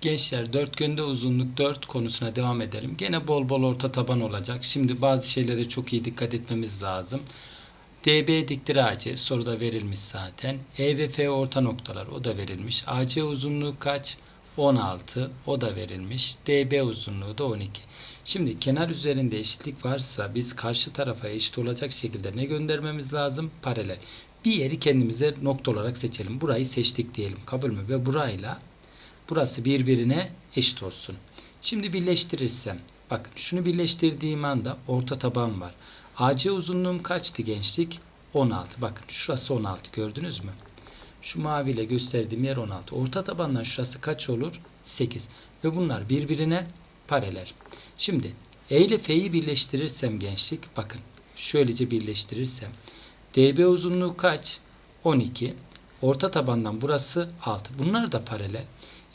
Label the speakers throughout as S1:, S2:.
S1: Gençler dörtgende uzunluk 4 konusuna devam edelim. Gene bol bol orta taban olacak. Şimdi bazı şeylere çok iyi dikkat etmemiz lazım. DB diktir AC soruda verilmiş zaten. E ve F orta noktalar o da verilmiş. AC uzunluğu kaç? 16 o da verilmiş. DB uzunluğu da 12. Şimdi kenar üzerinde eşitlik varsa biz karşı tarafa eşit olacak şekilde ne göndermemiz lazım? Paralel. Bir yeri kendimize nokta olarak seçelim. Burayı seçtik diyelim. Kabul mü? Ve burayla burası birbirine eşit olsun. Şimdi birleştirirsem bakın şunu birleştirdiğim anda orta taban var. AC uzunluğum kaçtı gençlik? 16. Bakın şurası 16 gördünüz mü? Şu maviyle gösterdiğim yer 16. Orta tabandan şurası kaç olur? 8. Ve bunlar birbirine paralel. Şimdi E ile F'yi birleştirirsem gençlik bakın şöylece birleştirirsem DB uzunluğu kaç? 12. Orta tabandan burası 6. Bunlar da paralel.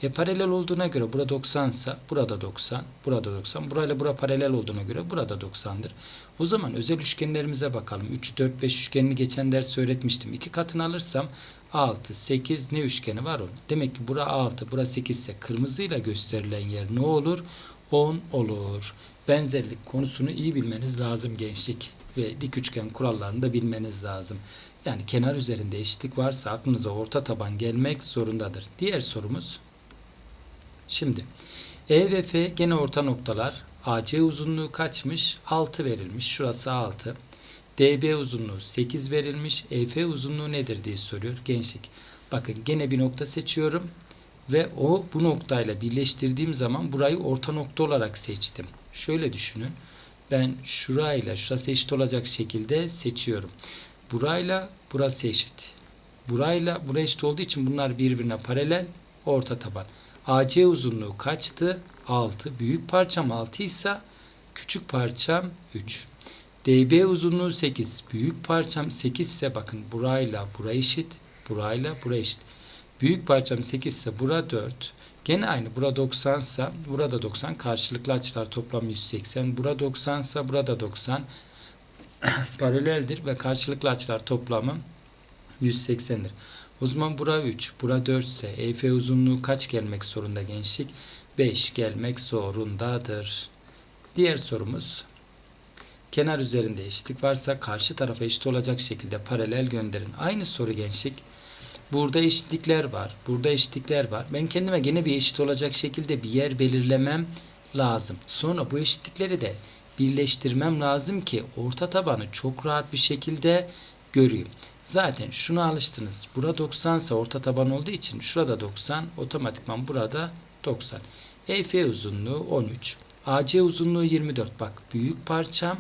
S1: E paralel olduğuna göre burada 90 ise burada 90, burada 90. Burayla bura paralel olduğuna göre burada 90'dır. O zaman özel üçgenlerimize bakalım. 3, 4, 5 üçgenini geçen ders öğretmiştim. İki katını alırsam 6, 8 ne üçgeni var onun. Demek ki bura 6, bura 8 ise kırmızıyla gösterilen yer ne olur? 10 olur. Benzerlik konusunu iyi bilmeniz lazım gençlik ve dik üçgen kurallarını da bilmeniz lazım. Yani kenar üzerinde eşitlik varsa aklınıza orta taban gelmek zorundadır. Diğer sorumuz Şimdi E ve F gene orta noktalar. AC uzunluğu kaçmış? 6 verilmiş. Şurası 6. DB uzunluğu 8 verilmiş. EF uzunluğu nedir diye soruyor gençlik. Bakın gene bir nokta seçiyorum ve o bu noktayla birleştirdiğim zaman burayı orta nokta olarak seçtim. Şöyle düşünün. Ben şurayla şurası eşit olacak şekilde seçiyorum. Burayla burası eşit. Burayla buraya eşit olduğu için bunlar birbirine paralel orta taban. AC uzunluğu kaçtı? 6. Büyük parçam 6 ise küçük parçam 3. DB uzunluğu 8. Büyük parçam 8 ise bakın burayla bura eşit. Burayla bura eşit. Büyük parçam 8 ise bura 4. Gene aynı. Bura 90 ise burada 90. Karşılıklı açılar toplam 180. Bura 90 ise burada 90. Paraleldir ve karşılıklı açılar toplamı 180'dir. O zaman bura 3, bura 4 ise EF uzunluğu kaç gelmek zorunda gençlik? 5 gelmek zorundadır. Diğer sorumuz. Kenar üzerinde eşitlik varsa karşı tarafa eşit olacak şekilde paralel gönderin. Aynı soru gençlik. Burada eşitlikler var. Burada eşitlikler var. Ben kendime gene bir eşit olacak şekilde bir yer belirlemem lazım. Sonra bu eşitlikleri de birleştirmem lazım ki orta tabanı çok rahat bir şekilde göreyim. Zaten şuna alıştınız. Burada 90 ise orta taban olduğu için şurada 90 otomatikman burada 90. EF uzunluğu 13. AC uzunluğu 24. Bak büyük parçam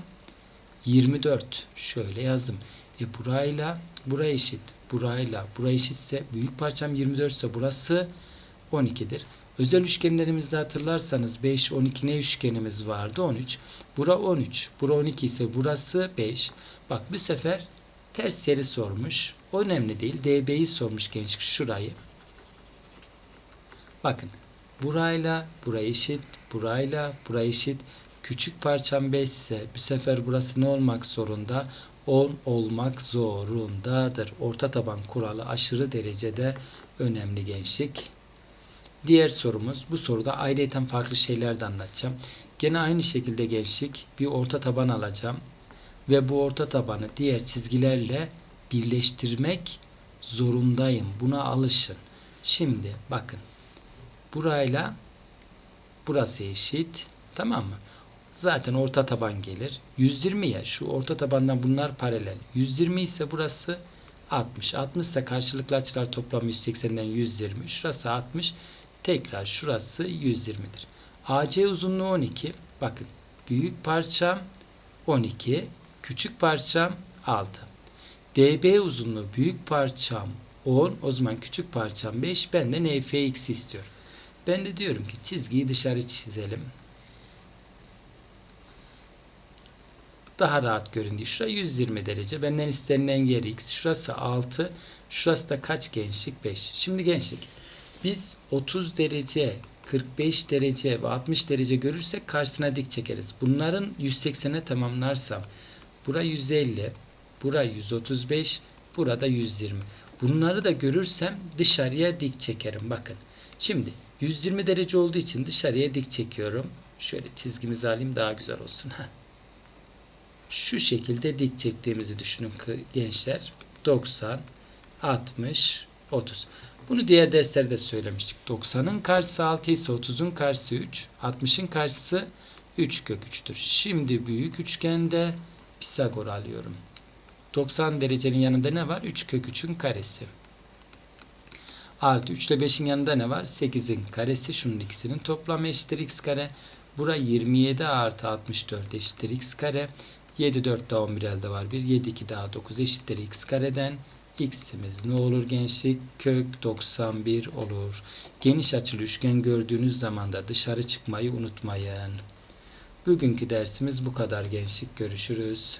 S1: 24. Şöyle yazdım. E burayla bura eşit. Burayla bura eşitse büyük parçam 24 ise burası 12'dir. Özel üçgenlerimizde hatırlarsanız 5, 12 ne üçgenimiz vardı? 13. Bura 13. Bura 12 ise burası 5. Bak bu sefer ters yeri sormuş. Önemli değil. DB'yi sormuş gençlik şurayı. Bakın. Burayla buraya eşit. Burayla buraya eşit. Küçük parçam 5 ise bu sefer burası ne olmak zorunda? 10 olmak zorundadır. Orta taban kuralı aşırı derecede önemli gençlik. Diğer sorumuz bu soruda ayrıyeten farklı şeyler de anlatacağım. Gene aynı şekilde gençlik bir orta taban alacağım ve bu orta tabanı diğer çizgilerle birleştirmek zorundayım. Buna alışın. Şimdi bakın. Burayla burası eşit. Tamam mı? Zaten orta taban gelir. 120 ya şu orta tabandan bunlar paralel. 120 ise burası 60. 60 ise karşılıklı açılar toplamı 180'den 120. Şurası 60. Tekrar şurası 120'dir. AC uzunluğu 12. Bakın büyük parçam 12. Küçük parçam 6. DB uzunluğu büyük parçam 10. O zaman küçük parçam 5. Benden EFX istiyor. Ben de diyorum ki çizgiyi dışarı çizelim. Daha rahat görün diye. Şurası 120 derece. Benden istenilen yer x. Şurası 6. Şurası da kaç gençlik? 5. Şimdi gençlik. Biz 30 derece 45 derece ve 60 derece görürsek karşısına dik çekeriz. Bunların 180'e tamamlarsam bura 150, bura 135, burada 120. Bunları da görürsem dışarıya dik çekerim. Bakın. Şimdi 120 derece olduğu için dışarıya dik çekiyorum. Şöyle çizgimizi alayım daha güzel olsun. Şu şekilde dik çektiğimizi düşünün gençler. 90, 60, 30. Bunu diğer derslerde söylemiştik. 90'ın karşısı 6 ise 30'un karşısı 3. 60'ın karşısı 3 kök 3'tür. Şimdi büyük üçgende Pisagor alıyorum. 90 derecenin yanında ne var? 3 kök 3'ün karesi. Artı 3 ile 5'in yanında ne var? 8'in karesi. Şunun ikisinin toplamı eşittir x kare. Bura 27 artı 64 eşittir x kare. 7 4 daha 11 elde var. 1. 7 2 daha 9 eşittir x kareden. x'imiz ne olur gençlik? Kök 91 olur. Geniş açılı üçgen gördüğünüz zaman da dışarı çıkmayı unutmayın. Bugünkü dersimiz bu kadar gençlik. Görüşürüz.